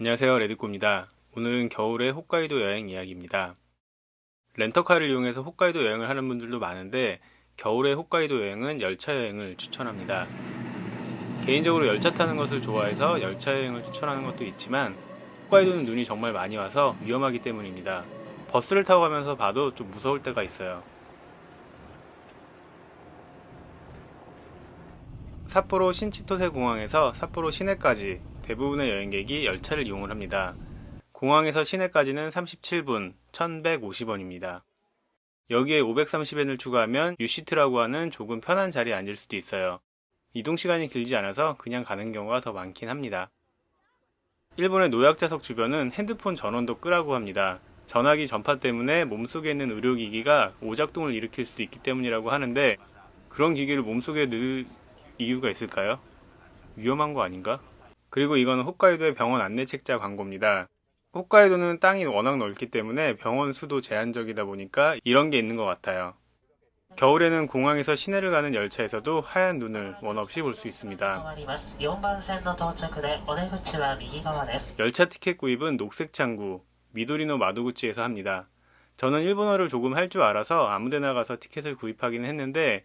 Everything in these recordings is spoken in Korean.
안녕하세요 레드꼬입니다. 오늘은 겨울의 홋카이도 여행 이야기입니다. 렌터카를 이용해서 홋카이도 여행을 하는 분들도 많은데 겨울의 홋카이도 여행은 열차 여행을 추천합니다. 개인적으로 열차 타는 것을 좋아해서 열차 여행을 추천하는 것도 있지만 홋카이도는 눈이 정말 많이 와서 위험하기 때문입니다. 버스를 타고 가면서 봐도 좀 무서울 때가 있어요. 삿포로 신치토세 공항에서 삿포로 시내까지 대부분의 여행객이 열차를 이용을 합니다. 공항에서 시내까지는 37분 1150원입니다. 여기에 530엔을 추가하면 유시트라고 하는 조금 편한 자리에 앉을 수도 있어요. 이동 시간이 길지 않아서 그냥 가는 경우가 더 많긴 합니다. 일본의 노약자석 주변은 핸드폰 전원도 끄라고 합니다. 전화기 전파 때문에 몸속에 있는 의료기기가 오작동을 일으킬 수도 있기 때문이라고 하는데 그런 기기를 몸속에 넣을 이유가 있을까요? 위험한 거 아닌가? 그리고 이건 홋카이도의 병원 안내 책자 광고입니다. 홋카이도는 땅이 워낙 넓기 때문에 병원 수도 제한적이다 보니까 이런 게 있는 것 같아요. 겨울에는 공항에서 시내를 가는 열차에서도 하얀 눈을 원 없이 볼 수 있습니다. 열차 티켓 구입은 녹색 창구 미도리노 마도구치에서 합니다. 저는 일본어를 조금 할 줄 알아서 아무데나 가서 티켓을 구입하긴 했는데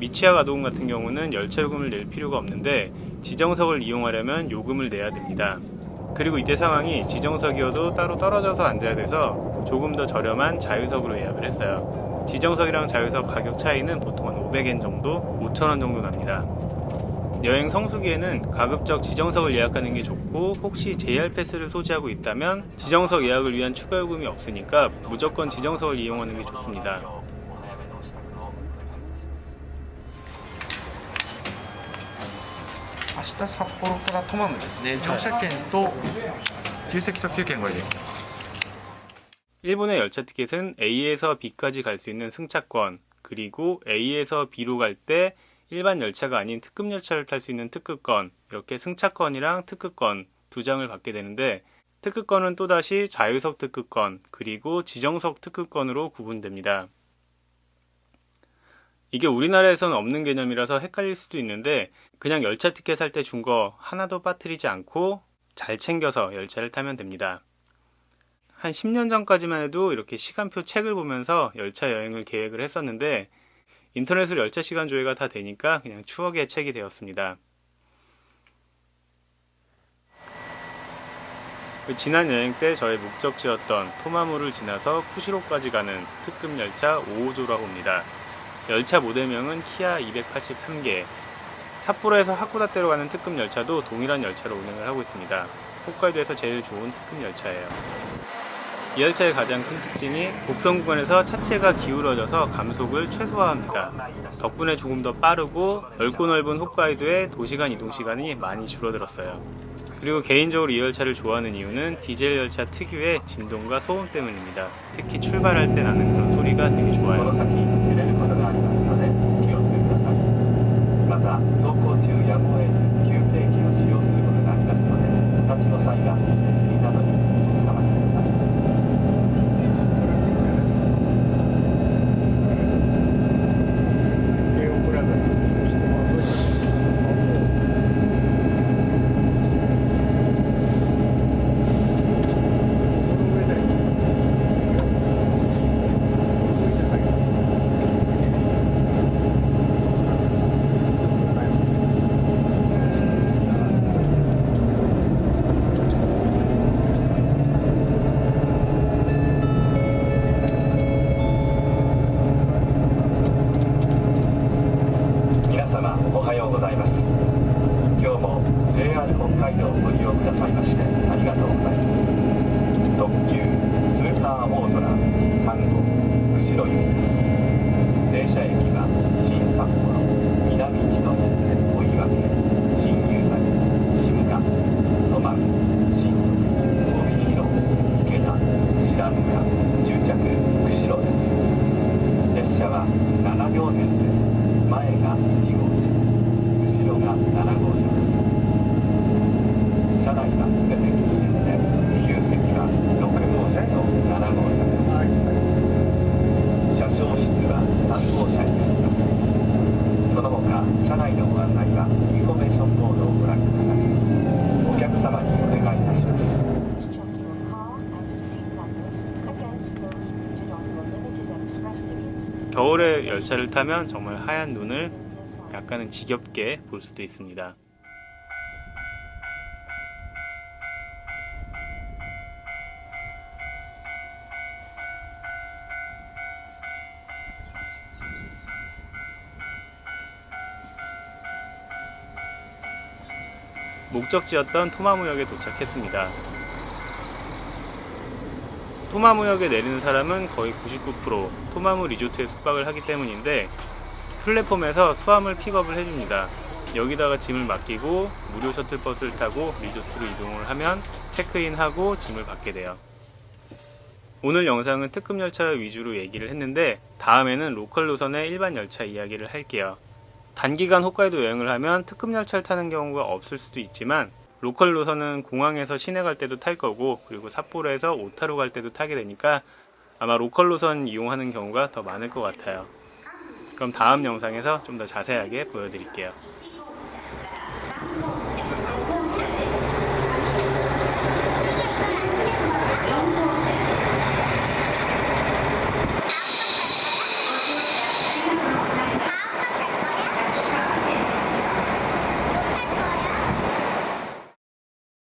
미치아 가동 같은 경우는 열차 요금을 낼 필요가 없는데 지정석을 이용하려면 요금을 내야 됩니다. 그리고 이때 상황이 지정석이어도 따로 떨어져서 앉아야 돼서 조금 더 저렴한 자유석으로 예약을 했어요. 지정석이랑 자유석 가격 차이는 보통 한 500엔 정도, 5,000원 정도 납니다. 여행 성수기에는 가급적 지정석을 예약하는 게 좋고 혹시 JR 패스를 소지하고 있다면 지정석 예약을 위한 추가 요금이 없으니까 무조건 지정석을 이용하는 게 좋습니다. 明日札幌からトマムですね乗車券と自由席特急券ご用意できます 일본의 열차 티켓은 A에서 B까지 갈 수 있는 승차권, 그리고 A에서 B로 갈 때 일반 열차가 아닌 특급 열차를 탈 수 있는 특급권, 이렇게 승차권이랑 특급권 두 장을 받게 되는데 특급권은 또다시 자유석 특급권, 그리고 지정석 특급권으로 구분됩니다. 이게 우리나라에서는 없는 개념이라서 헷갈릴 수도 있는데 그냥 열차 티켓 살 때 준 거 하나도 빠뜨리지 않고 잘 챙겨서 열차를 타면 됩니다. 한 10년 전까지만 해도 이렇게 시간표 책을 보면서 열차 여행을 계획을 했었는데 인터넷으로 열차 시간 조회가 다 되니까 그냥 추억의 책이 되었습니다. 그 지난 여행 때 저의 목적지였던 토마무를 지나서 쿠시로까지 가는 특급 열차 5호조라고 합니다. 열차 모델명은 키아 283개. 삿포로에서 하코다테로 가는 특급 열차도 동일한 열차로 운행을 하고 있습니다. 홋카이도에서 제일 좋은 특급 열차예요. 이 열차의 가장 큰 특징이 곡선 구간에서 차체가 기울어져서 감속을 최소화합니다. 덕분에 조금 더 빠르고 넓고 넓은 홋카이도의 도시간 이동 시간이 많이 줄어들었어요. 그리고 개인적으로 이 열차를 좋아하는 이유는 디젤 열차 특유의 진동과 소음 때문입니다. 특히 출발할 때 나는 그런 소리가 되게 좋아요. JR 北海道をご利用くださいましてありがとうございます。特急スーパー大空3号釧路行き。 겨울에 열차를 타면 정말 하얀 눈을 약간은 지겹게 볼 수도 있습니다. 목적지였던 토마무역에 도착했습니다. 토마무역에 내리는 사람은 거의 99% 토마무 리조트에 숙박을 하기 때문인데 플랫폼에서 수화물 픽업을 해줍니다. 여기다가 짐을 맡기고 무료 셔틀버스를 타고 리조트로 이동을 하면 체크인하고 짐을 받게 돼요. 오늘 영상은 특급 열차 위주로 얘기를 했는데 다음에는 로컬 노선의 일반 열차 이야기를 할게요. 단기간 홋카이도 여행을 하면 특급 열차를 타는 경우가 없을 수도 있지만 로컬 노선은 공항에서 시내 갈 때도 탈 거고 그리고 삿포로에서 오타루 갈 때도 타게 되니까 아마 로컬 노선 이용하는 경우가 더 많을 것 같아요. 그럼 다음 영상에서 좀 더 자세하게 보여드릴게요.